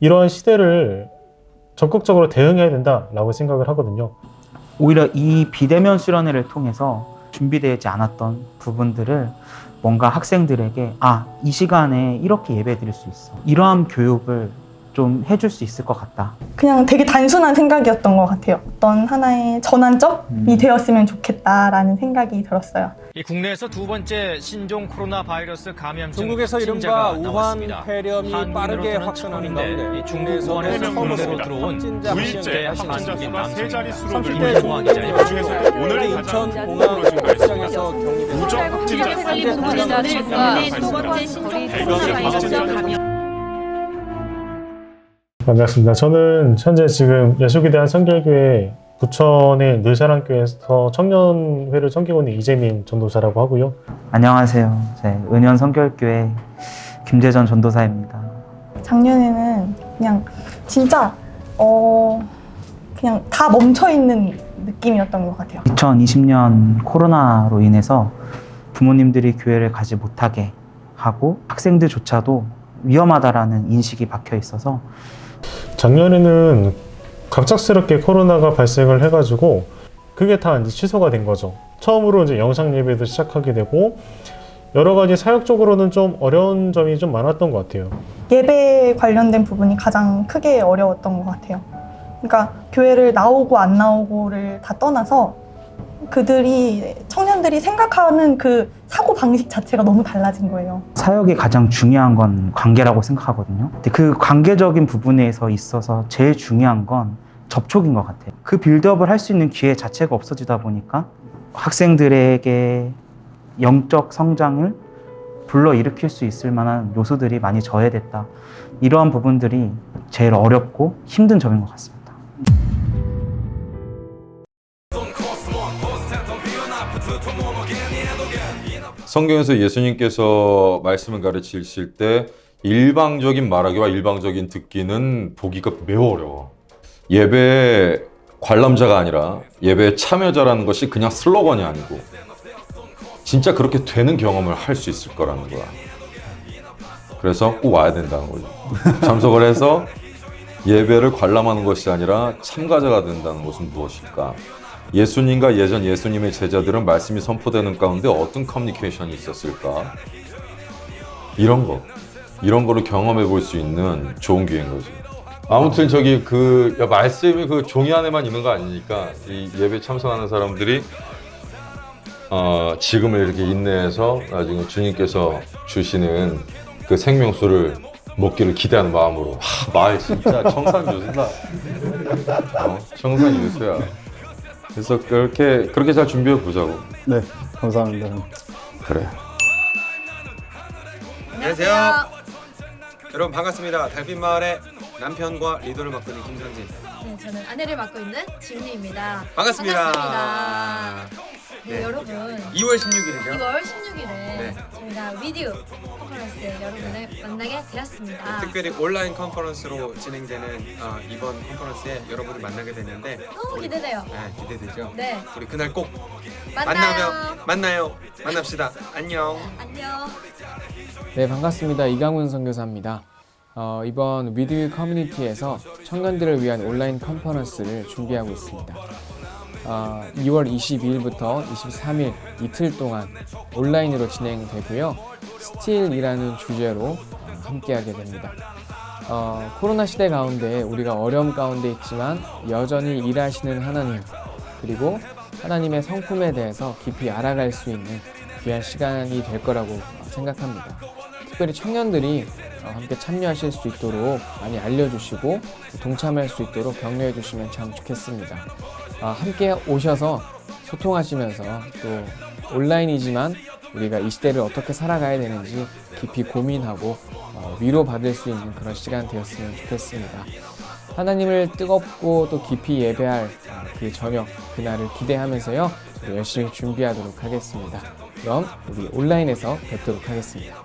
이러한 시대를 적극적으로 대응해야 된다라고 생각을 하거든요. 오히려 이 비대면 수련회를 통해서 준비되지 않았던 부분들을 뭔가 학생들에게 아, 이 시간에 이렇게 예배 드릴 수 있어. 이러한 교육을 좀 해줄 수 있을 것 같다. 그냥 되게 단순한 생각이었던 것 같아요. 어떤 하나의 전환점이 음. 되었으면 좋겠다라는 생각이 들었어요. 이 국내에서 두 번째 신종 코로나 바이러스 감염증 중국에서 이른바 확진자가 우한 나왔습니다. 폐렴이 빠르게 확산하는 가운데 이 중국 우한에서 처음으로 국내로 들어온 확진자 부일제 확진자 확진자 수가 수가 세세 자릿수로 자릿수로 30대 중국 기자님 그 중에서 오늘 인천 공항 시장에서 경기된 누적 확진자 살림 소비자들과 두 번째 신종 코로나 바이러스 감염 반갑습니다. 저는 현재 지금 예수기대한 성결교회 부천의 늘사랑교회에서 청년회를 섬기고 있는 이재민 전도사라고 하고요. 안녕하세요. 제 은현 성결교회 김재전 전도사입니다. 작년에는 그냥 진짜 어 그냥 다 멈춰 있는 느낌이었던 것 같아요. 2020년 코로나로 인해서 부모님들이 교회를 가지 못하게 하고 학생들조차도 위험하다라는 인식이 박혀 있어서 작년에는 갑작스럽게 코로나가 발생을 해가지고 그게 다 이제 취소가 된 거죠. 처음으로 이제 영상 예배도 시작하게 되고 여러 가지 사역적으로는 좀 어려운 점이 좀 많았던 것 같아요. 예배 관련된 부분이 가장 크게 어려웠던 것 같아요. 그러니까 교회를 나오고 안 나오고를 다 떠나서 그들이 청년들이 생각하는 그 사고 방식 자체가 너무 달라진 거예요. 사역이 가장 중요한 건 관계라고 생각하거든요. 근데 그 관계적인 부분에서 있어서 제일 중요한 건 접촉인 것 같아요. 그 빌드업을 할 수 있는 기회 자체가 없어지다 보니까 학생들에게 영적 성장을 불러일으킬 수 있을 만한 요소들이 많이 저해됐다. 이러한 부분들이 제일 어렵고 힘든 점인 것 같습니다. 성경에서 예수님께서 말씀을 가르치실 때 일방적인 말하기와 일방적인 듣기는 보기가 매우 어려워. 예배 관람자가 아니라 예배 참여자라는 것이 그냥 슬로건이 아니고 진짜 그렇게 되는 경험을 할 수 있을 거라는 거야. 그래서 꼭 와야 된다는 거죠. 참석을 해서 예배를 관람하는 것이 아니라 참가자가 된다는 것은 무엇일까? 예수님과 예전 예수님의 제자들은 말씀이 선포되는 가운데 어떤 커뮤니케이션이 있었을까? 이런 거. 이런 거를 경험해 볼 수 있는 좋은 기회인 거지. 아무튼 저기 그 야, 말씀이 그 종이 안에만 있는 거 아니니까 이 예배 참석하는 사람들이 어, 지금을 이렇게 인내해서 나중에 주님께서 주시는 그 생명수를 먹기를 기대하는 마음으로 하, 말 진짜 청산 요새다. 어, 청산 요새야. 그래서 그렇게 그렇게 잘 준비해 보자고. 네, 감사합니다. 그래. 안녕하세요. 여러분 반갑습니다. 달빛 마을의 남편과 리더를 맡고 있는 김선진. 네, 저는 아내를 맡고 있는 진리입니다. 반갑습니다. 반갑습니다. 네, 네. 여러분 2월 16일이죠. 2월 16일에 네. 저희가 위디오 컨퍼런스에 여러분을 만나게 되었습니다. 특별히 온라인 컨퍼런스로 진행되는 어, 이번 컨퍼런스에 여러분을 만나게 됐는데 너무 우리- 기대돼요. 네, 기대되죠. 네, 우리 그날 꼭 만나요. 만나면 만나요. 만납시다. 안녕. 안녕. 네 반갑습니다 이강훈 선교사입니다 어, 이번 위드 커뮤니티에서 청년들을 위한 온라인 컨퍼런스를 준비하고 있습니다 어, 2월 22일부터 23일 이틀 동안 온라인으로 진행되고요 스틸이라는 주제로 어, 함께하게 됩니다 어, 코로나 시대 가운데 우리가 어려움 가운데 있지만 여전히 일하시는 하나님 그리고 하나님의 성품에 대해서 깊이 알아갈 수 있는 귀한 시간이 될 거라고 어, 생각합니다. 특별히 청년들이 어, 함께 참여하실 수 있도록 많이 알려주시고 동참할 수 있도록 격려해 주시면 참 좋겠습니다. 아, 함께 오셔서 소통하시면서 또 온라인이지만 우리가 이 시대를 어떻게 살아가야 되는지 깊이 고민하고 어, 위로받을 수 있는 그런 시간 되었으면 좋겠습니다. 하나님을 뜨겁고 또 깊이 예배할 어, 그 저녁 그날을 기대하면서요 열심히 준비하도록 하겠습니다. 그럼 우리 온라인에서 뵙도록 하겠습니다.